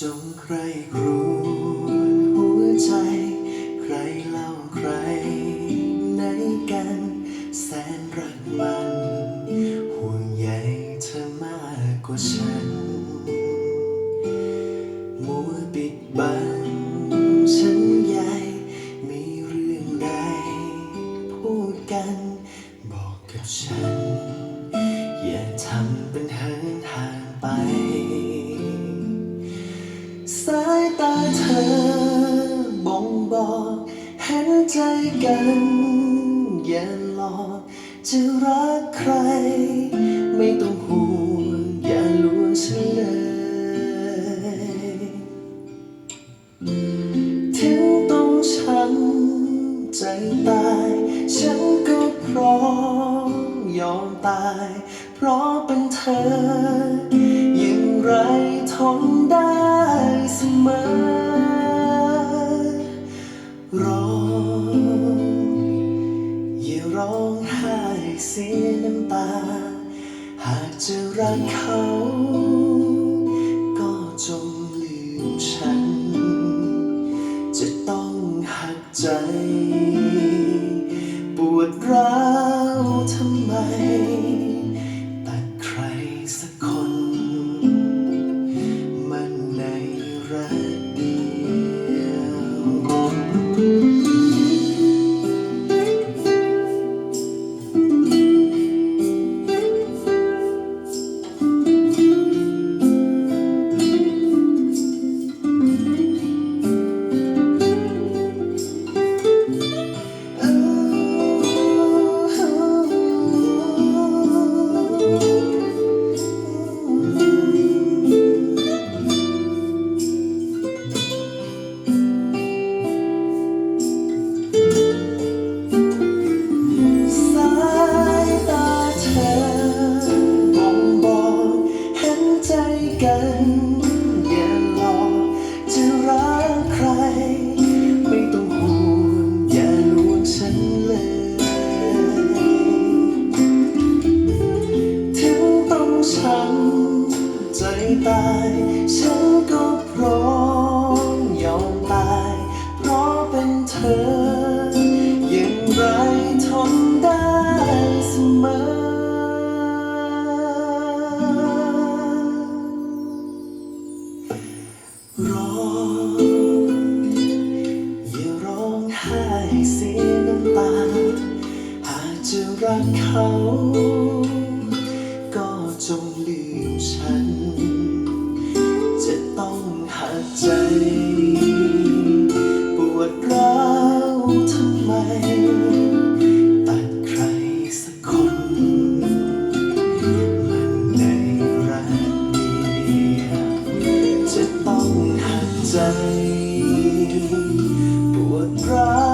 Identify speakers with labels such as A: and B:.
A: จงใครครวญหัวใจ ใครเล่าใครไหนกัน แสนรักมัน ห่วงใยเธอมากกว่าฉัน มัวปิดบังฉันใหญ่มีเรื่องใด พูดกัน บอกกับฉัน อย่าทำเป็นเหินห่างไป ห็นใจกัน อย่าหลอกจะรักใคร ไม่ต้องห่วงอย่าลวงฉันเลย ถึงต้องช้ำใจตาย ฉันก็พร้อมยอมตาย เพราะเป็นเธออย่างไรทนได้เสมอ ร้องไห้เสียน้ำตา หากจะรักเขา ก็จงลืมฉัน จะต้องหักใจ ปวดร้าวทำไมตัดใครสักคน มันในรัก ตาย ฉันก็พร้อมยอมตาย เพราะเป็นเธออย่างไรทนได้เสมอร้องอย่าร้องไห้เสียน้ำตา หากจะรักเขา ใจ ปวดร้า